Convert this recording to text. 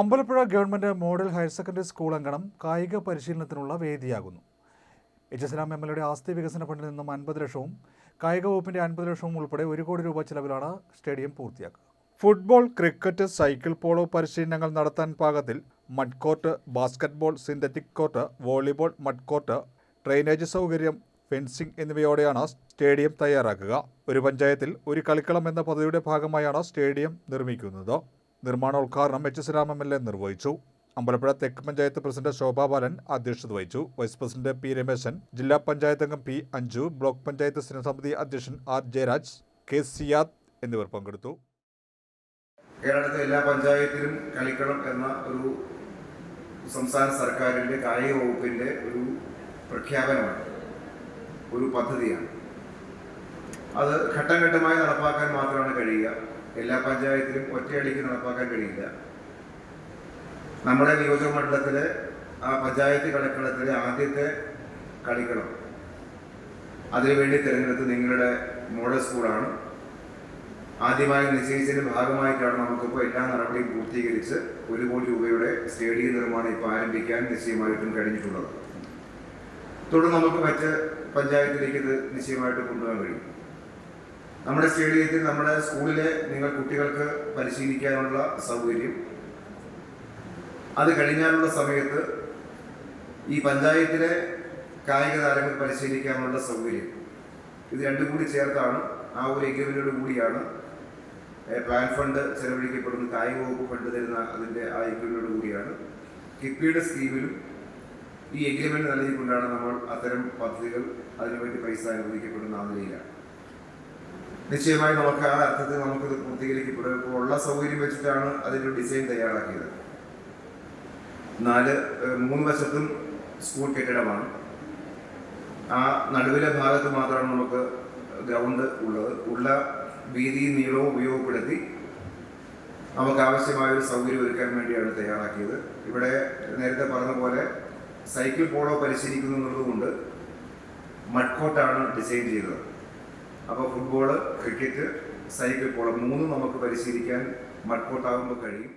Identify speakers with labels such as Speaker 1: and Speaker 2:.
Speaker 1: Ambalappuzha government model higher secondary school അങ്കണം കായിക പരിശീലനത്തിനുള്ള വേദിയാകുന്നു. H S Ram M L എയുടെ ആസ്തി വികസന ഫണ്ടിൽ നിന്നും അൻപത് ലക്ഷവും കായിക വകുപ്പിന്റെ അൻപത് ലക്ഷവും ഉൾപ്പെടെ ഒരു കോടി രൂപ ചിലവിലാണ് സ്റ്റേഡിയം പൂർത്തിയാക്കുക. ഫുട്ബോൾ ക്രിക്കറ്റ് സൈക്കിൾ പോളോ പരിശീലനങ്ങൾ നടത്താൻ പാകത്തിൽ mud court basketball synthetic court volleyball mud court drainage സൗകര്യം ഫെൻസിംഗ് എന്നിവയോടെയാണ് സ്റ്റേഡിയം തയ്യാറാക്കുക. ഒരു പഞ്ചായത്തിൽ ഒരു കളിക്കളം എന്ന പദ്ധതിയുടെ ഭാഗമായാണ് സ്റ്റേഡിയം നിർമ്മിക്കുന്നത്. നിർമ്മാണോദ്ഘാടനം എച്ച് എസ് രാമം എൽ എ നിർവഹിച്ചു. അമ്പലപ്പുഴ തെക്ക് പഞ്ചായത്ത് പ്രസിഡന്റ് ശോഭാ ബാലൻ അധ്യക്ഷത വഹിച്ചു. വൈസ് പ്രസിഡന്റ് പി രമേശൻ ജില്ലാ പഞ്ചായത്ത് അംഗം പി അഞ്ജു ബ്ലോക്ക് പഞ്ചായത്ത് സ്ഥിരസമിതി അധ്യക്ഷൻ ആർ ജയരാജ് കെ സിയാദ് എന്നിവർ പങ്കെടുത്തു.
Speaker 2: കേരളത്തിലെ എല്ലാ പഞ്ചായത്തിലും കളിക്കണം എന്ന ഒരു സംസ്ഥാന സർക്കാരിന്റെ കായിക വകുപ്പിന്റെ ഒരു പ്രഖ്യാപനമാണ്. ഒരു പദ്ധതിയാണ്. അത് ഘട്ടം ഘട്ടമായി നടപ്പാക്കാൻ മാത്രമാണ് കഴിയുക. എല്ലാ പഞ്ചായത്തിലും ഒറ്റയടിക്ക് നടപ്പാക്കാൻ കഴിയില്ല. നമ്മുടെ നിയോജക മണ്ഡലത്തിലെ ആ പഞ്ചായത്ത് കളിക്കളത്തിലെ ആദ്യത്തെ കളിക്കളം. അതിനുവേണ്ടി തിരഞ്ഞെടുത്ത് നിങ്ങളുടെ മോഡൽ സ്കൂളാണ്. ആദ്യമായി നിശ്ചയിച്ചതിന്റെ ഭാഗമായിട്ടാണ് നമുക്കിപ്പോൾ എല്ലാ നടപടിയും പൂർത്തീകരിച്ച് ഒരു കോടി രൂപയുടെ സ്റ്റേഡിയം നിർമ്മാണം ഇപ്പോൾ ആരംഭിക്കാൻ നിശ്ചയമായിട്ടും കഴിഞ്ഞിട്ടുള്ളത്. തുടർന്ന് നമുക്ക് മറ്റ് പഞ്ചായത്തിലേക്ക് ഇത് നിശ്ചയമായിട്ട് കൊണ്ടുപോകാൻ കഴിയും. നമ്മുടെ സ്റ്റേഡിയത്തിൽ നമ്മുടെ സ്കൂളിലെ നിങ്ങൾ കുട്ടികൾക്ക് പരിശീലിക്കാനുള്ള സൗകര്യം. അത് കഴിഞ്ഞാലുള്ള സമയത്ത് ഈ പഞ്ചായത്തിലെ കായിക താരങ്ങൾ പരിശീലിക്കാനുള്ള സൗകര്യം. ഇത് രണ്ടും കൂടി ചേർത്താണ്. ആ ഒരു എഗ്രിമെന്റോട് കൂടിയാണ് പ്ലാൻ ഫണ്ട് ചെലവഴിക്കപ്പെടുന്ന കായിക വകുപ്പ് ഫണ്ട് തരുന്ന അതിന്റെ ആ എഗ്രിമെന്റോട് കൂടിയാണ്. കിഫ്ബിയുടെ സ്കീമിലും ഈ എഗ്രിമെന്റ് നൽകിക്കൊണ്ടാണ് നമ്മൾ അത്തരം പദ്ധതികൾ അതിനുവേണ്ടി പൈസ അനുവദിക്കപ്പെടുന്ന ആ നിലയിലാണ്. നിശ്ചയമായി നമുക്ക് ആ അർത്ഥത്തിൽ നമുക്കിത് പൂർത്തീകരിക്കപ്പെടും ഇപ്പോൾ ഉള്ള സൗകര്യം വെച്ചിട്ടാണ് അതിന്റെ ഡിസൈൻ തയ്യാറാക്കിയത്. നാല് മൂന്ന് വശത്തും സ്കൂൾ കെട്ടിടമാണ്. ആ നടുവിലെ ഭാഗത്ത് മാത്രമാണ് നമുക്ക് ഗ്രൗണ്ട് ഉള്ളത്. ഉള്ള വീതിയും നീളവും ഉപയോഗപ്പെടുത്തി നമുക്ക് ആവശ്യമായ ഒരു സൗകര്യം ഒരുക്കാൻ വേണ്ടിയാണ് തയ്യാറാക്കിയത്. ഇവിടെ നേരത്തെ പറഞ്ഞ പോലെ സൈക്കിൾ പോളോ പരിശീലിക്കുന്നു മഡ്കോട്ടാണ് ഡിസൈൻ ചെയ്തത്. അപ്പോൾ ഫുട്ബോൾ ക്രിക്കറ്റ് സൈക്കിൾ പോളോ മൂന്നും നമുക്ക് പരിശീലിക്കാൻ മട്ട്പോട്ടാകുമ്പോൾ കഴിയും.